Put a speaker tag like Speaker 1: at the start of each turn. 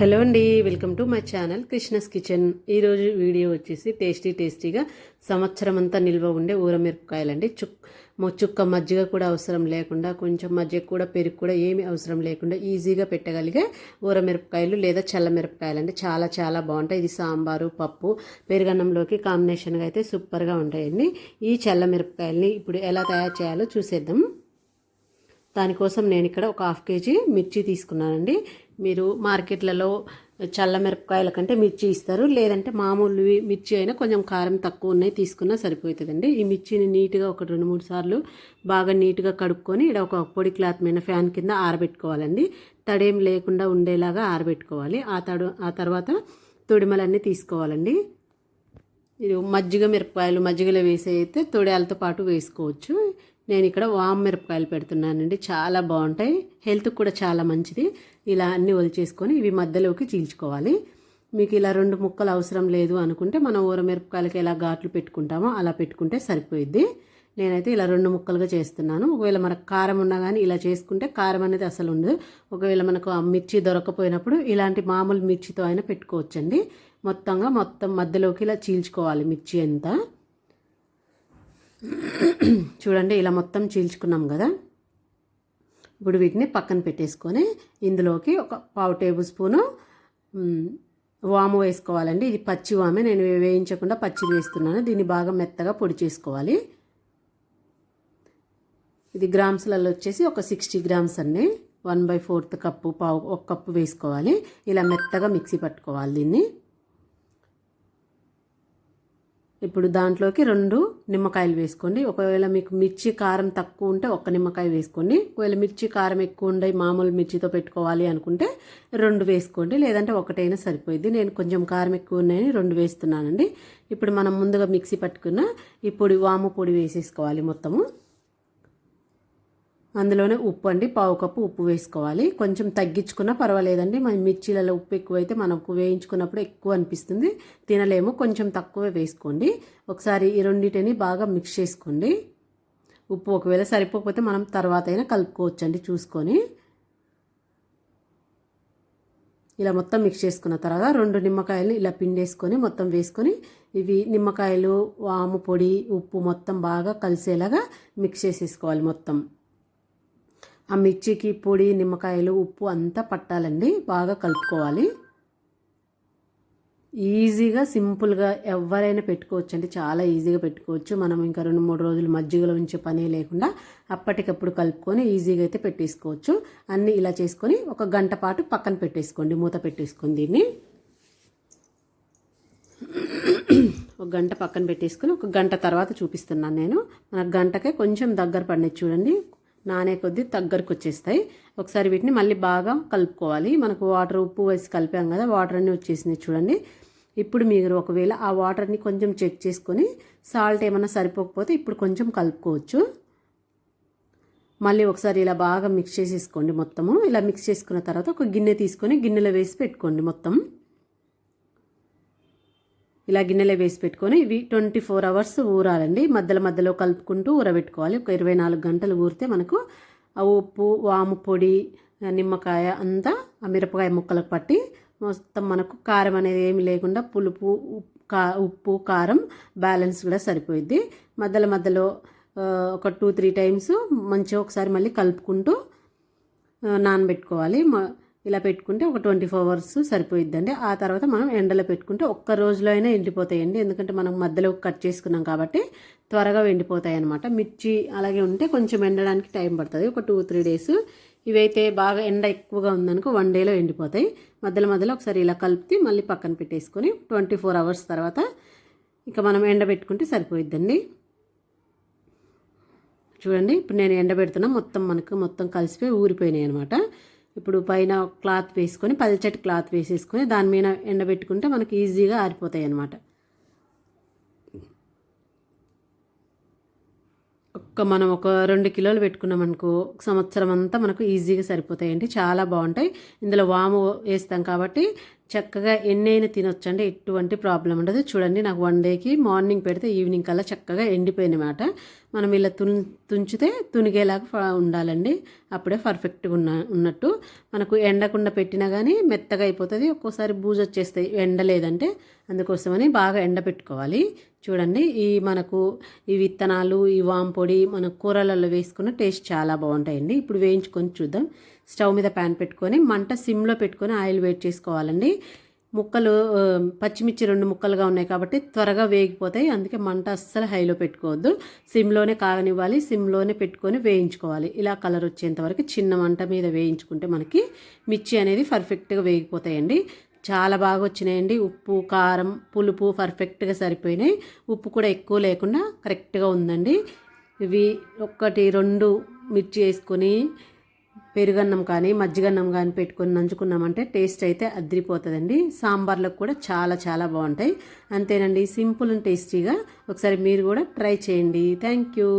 Speaker 1: Hello అండి welcome to my channel Krishna's kitchen. ఈరోజు video వచ్చేసి టేస్టీ టేస్టీగా సంవత్సరం అంతా నిల్వ ఉండే ఊరమిరపకాయలండి. చుక్ చుక్క మజ్జిగ కూడా అవసరం లేకుండా కొంచెం మజ్జిగ కూడా పెరుగు కూడా ఏమి అవసరం లేకుండా ఈజీగా పెట్టగలిగే ఊరమిరపకాయలు లేదా చల్ల మిరపకాయలు అండి చాలా చాలా బాగుంటాయి. ఇది సాంబారు పప్పు పెరుగన్నంలోకి కాంబినేషన్గా అయితే సూపర్గా ఉంటాయండి. ఈ చల్ల మిరపకాయల్ని ఇప్పుడు ఎలా తయారు చేయాలో చూసేద్దాం. దానికోసం నేను ఇక్కడ ఒక హాఫ్ కేజీ మిర్చి తీసుకున్నానండి. మీరు మార్కెట్లలో చల్ల మిరపకాయల కంటే మిర్చి ఇస్తారు. లేదంటే మామూలు మిర్చి అయినా కొంచెం కారం తక్కువ ఉన్నాయి తీసుకున్నా సరిపోతుందండి. ఈ మిర్చిని నీట్గా ఒక రెండు మూడు సార్లు బాగా నీట్గా కడుక్కొని ఇక్కడ ఒక పొడి క్లాత్ మీద ఫ్యాన్ కింద ఆరబెట్టుకోవాలండి. తడేం లేకుండా ఉండేలాగా ఆరబెట్టుకోవాలి. ఆ తడు ఆ తర్వాత తొడిమలన్నీ తీసుకోవాలండి. ఇది మజ్జిగ మిరపకాయలు మజ్జిగలో వేసేయితే అయితే పాటు వేసుకోవచ్చు. నేను ఇక్కడ వామ్ మిరపకాయలు పెడుతున్నానండి. చాలా బాగుంటాయి. హెల్త్కి కూడా చాలా మంచిది. ఇలా అన్నీ ఒలిచేసుకొని ఇవి మధ్యలోకి చీల్చుకోవాలి. మీకు ఇలా రెండు ముక్కలు అవసరం లేదు అనుకుంటే మనం ఊర మిరపకాయలకి ఎలా ఘాట్లు పెట్టుకుంటామో అలా పెట్టుకుంటే సరిపోయిద్ది. నేనైతే ఇలా రెండు ముక్కలుగా చేస్తున్నాను. ఒకవేళ మనకు కారం ఉన్నా కానీ ఇలా చేసుకుంటే కారం అనేది అసలు ఉండదు. ఒకవేళ మనకు ఆ మిర్చి దొరకపోయినప్పుడు ఇలాంటి మామూలు మిర్చితో అయినా పెట్టుకోవచ్చండి. మొత్తంగా మొత్తం మధ్యలోకి ఇలా చీల్చుకోవాలి మిర్చి అంతా. చూడండి ఇలా మొత్తం చీల్చుకున్నాం కదా. ఇప్పుడు వీటిని పక్కన పెట్టేసుకొని ఇందులోకి ఒక పావు టేబుల్ స్పూను వాము వేసుకోవాలండి. ఇది పచ్చి వామే నేను వేయించకుండా పచ్చిది వేస్తున్నాను. దీన్ని బాగా మెత్తగా పొడి చేసుకోవాలి. ఇది గ్రామ్స్లలో వచ్చేసి ఒక సిక్స్టీ గ్రామ్స్ అండి. వన్ బై ఫోర్త్ కప్పు పావు ఒక కప్పు వేసుకోవాలి. ఇలా మెత్తగా మిక్సీ పట్టుకోవాలి దీన్ని. ఇప్పుడు దాంట్లోకి రెండు నిమ్మకాయలు వేసుకోండి. ఒకవేళ మీకు మిర్చి కారం తక్కువ ఉంటే ఒక్క నిమ్మకాయ వేసుకోండి. ఒకవేళ మిర్చి కారం ఎక్కువ ఉండే మామూలు మిర్చితో పెట్టుకోవాలి అనుకుంటే రెండు వేసుకోండి. లేదంటే ఒకటైనా సరిపోయింది నేను కొంచెం కారం ఎక్కువ ఉన్నాయని రెండు వేస్తున్నానండి. ఇప్పుడు మనం ముందుగా మిక్సీ పట్టుకున్న ఈ పొడి వాము పొడి వేసేసుకోవాలి మొత్తము. అందులోనే ఉప్పు అండి. పావు కప్పు ఉప్పు వేసుకోవాలి. కొంచెం తగ్గించుకున్నా పర్వాలేదండి. మన మిర్చీలలో ఉప్పు ఎక్కువైతే మనకు వేయించుకున్నప్పుడు ఎక్కువ అనిపిస్తుంది. తినలేము. కొంచెం తక్కువే వేసుకోండి. ఒకసారి ఈ రెండింటిని బాగా మిక్స్ చేసుకోండి. ఉప్పు ఒకవేళ సరిపోకపోతే మనం తర్వాత అయినా కలుపుకోవచ్చు అండి చూసుకొని. ఇలా మొత్తం మిక్స్ చేసుకున్న తర్వాత రెండు నిమ్మకాయలు ఇలా పిండేసుకొని మొత్తం వేసుకొని ఇవి నిమ్మకాయలు వాము పొడి ఉప్పు మొత్తం బాగా కలిసేలాగా మిక్స్ చేసేసుకోవాలి మొత్తం. ఆ మిర్చికి పొడి నిమ్మకాయలు ఉప్పు అంతా పట్టాలండి. బాగా కలుపుకోవాలి. ఈజీగా సింపుల్గా ఎవరైనా పెట్టుకోవచ్చు అంటే చాలా ఈజీగా పెట్టుకోవచ్చు. మనం ఇంకా రెండు మూడు రోజులు మజ్జిగలో ఉంచే పని లేకుండా అప్పటికప్పుడు కలుపుకొని ఈజీగా అయితే పెట్టేసుకోవచ్చు. అన్నీ ఇలా చేసుకొని ఒక గంట పాటు పక్కన పెట్టేసుకోండి. మూత పెట్టేసుకోండి దీన్ని. ఒక గంట పక్కన పెట్టేసుకొని ఒక గంట తర్వాత చూపిస్తున్నాను నేను. మన గంటకే కొంచెం దగ్గర పడినది చూడండి. నానే కొద్దీ దగ్గరకు వచ్చేస్తాయి ఒకసారి వీటిని మళ్ళీ బాగా కలుపుకోవాలి. మనకు వాటర్ ఉప్పు వేసి కలిపాం కదా వాటర్ అన్నీ వచ్చేసింది చూడండి. ఇప్పుడు మీరు ఒకవేళ ఆ వాటర్ని కొంచెం చెక్ చేసుకొని సాల్ట్ ఏమైనా సరిపోకపోతే ఇప్పుడు కొంచెం కలుపుకోవచ్చు. మళ్ళీ ఒకసారి ఇలా బాగా మిక్స్ చేసేసుకోండి మొత్తము. ఇలా మిక్స్ చేసుకున్న తర్వాత ఒక గిన్నె తీసుకొని గిన్నెలో వేసి పెట్టుకోండి మొత్తం. ఇలా గిన్నెలో వేసి పెట్టుకొని ఇవి ట్వంటీ ఫోర్ అవర్స్ ఊరాలండి. మధ్యలో మధ్యలో కలుపుకుంటూ ఊరబెట్టుకోవాలి. ఒక ఇరవై నాలుగు గంటలు ఊరితే మనకు ఆ ఉప్పు వాము పొడి నిమ్మకాయ అంతా ఆ మిరపకాయ ముక్కలకు పట్టి మొత్తం మనకు కారం అనేది ఏమి లేకుండా పులుపు కా ఉప్పు కారం బ్యాలెన్స్ కూడా సరిపోయిద్ది. మధ్యలో మధ్యలో ఒక టూ త్రీ టైమ్స్ మంచిగా ఒకసారి మళ్ళీ కలుపుకుంటూ నానబెట్టుకోవాలి. ఇలా పెట్టుకుంటే ఒక ట్వంటీ ఫోర్ అవర్స్ సరిపోయిద్దండి. ఆ తర్వాత మనం ఎండలో పెట్టుకుంటే ఒక్క రోజులో అయినా ఎండిపోతాయండి. ఎందుకంటే మనం మధ్యలో కట్ చేసుకున్నాం కాబట్టి త్వరగా ఎండిపోతాయి అనమాట మిర్చి అలాగే ఉంటే కొంచెం ఎండడానికి టైం పడుతుంది. ఒక టూ త్రీ డేస్ ఇవైతే బాగా ఎండ ఎక్కువగా ఉందనుకో వన్ డేలో ఎండిపోతాయి. మధ్యలో మధ్యలో ఒకసారి ఇలా కలిపి మళ్ళీ పక్కన పెట్టేసుకొని ట్వంటీ ఫోర్ అవర్స్ తర్వాత ఇక మనం ఎండబెట్టుకుంటే సరిపోయిద్దండి. చూడండి ఇప్పుడు నేను ఎండబెడుతున్నా మొత్తం మనకు మొత్తం కలిసిపోయి ఊరిపోయినాయి అనమాట ఇప్పుడు పైన క్లాత్ వేసుకొని పల్చటి క్లాత్ వేసేసుకొని దాని మీద ఎండబెట్టుకుంటే మనకి ఈజీగా ఆరిపోతాయి అన్నమాట. ఒక్క మనం ఒక రెండు కిలోలు పెట్టుకున్నాం అనుకో సంవత్సరం అంతా మనకు ఈజీగా సరిపోతాయండి. చాలా బాగుంటాయి. ఇందులో వాము వేస్తాం కాబట్టి చక్కగా ఎన్నైనా తినొచ్చండి ఎటువంటి ప్రాబ్లం ఉండదు. చూడండి నాకు వన్ డేకి మార్నింగ్ పెడితే ఈవినింగ్ కల్లా చక్కగా ఎండిపోయినమాట. మనం ఇలా తున్ తుంచితే తునిగేలాగా ఉండాలండి. అప్పుడే పర్ఫెక్ట్గా ఉన్న ఉన్నట్టు. మనకు ఎండకుండా పెట్టినా కానీ మెత్తగా అయిపోతుంది. ఒక్కోసారి బూజు వచ్చేస్తాయి ఎండ లేదంటే అందుకోసమని బాగా ఎండ పెట్టుకోవాలి. చూడండి ఈ మనకు ఈ విత్తనాలు ఈ వాంపొడి మన కూరలలో వేసుకున్న టేస్ట్ చాలా బాగుంటాయండి. ఇప్పుడు వేయించుకొని చూద్దాం. స్టవ్ మీద ప్యాన్ పెట్టుకొని మంట సిమ్లో పెట్టుకొని ఆయిల్ వేట్ చేసుకోవాలండి. ముక్కలు పచ్చిమిర్చి రెండు ముక్కలుగా ఉన్నాయి కాబట్టి త్వరగా వేగిపోతాయి. అందుకే మంట అస్సలు హైలో పెట్టుకోవద్దు. సిమ్లోనే కాగనివ్వాలి. సిమ్లోనే పెట్టుకొని వేయించుకోవాలి. ఇలా కలర్ వచ్చేంత వరకు చిన్న మంట మీద వేయించుకుంటే మనకి మిర్చి అనేది పర్ఫెక్ట్గా వేగిపోతాయండి. చాలా బాగా వచ్చినాయండి. ఉప్పు కారం పులుపు పర్ఫెక్ట్గా సరిపోయినాయి. ఉప్పు కూడా ఎక్కువ లేకుండా కరెక్ట్గా ఉందండి. ఇవి ఒక్కటి రెండు మిర్చి వేసుకొని పెరుగన్నం కానీ మజ్జిగన్నం కానీ పెట్టుకొని నంచుకున్నామంటే టేస్ట్ అయితే అద్రిపోతుందండి. సాంబార్లకు కూడా చాలా చాలా బాగుంటాయి. అంతేనండి సింపుల్ అండ్ టేస్టీగా ఒకసారి మీరు కూడా ట్రై చేయండి. Thank you.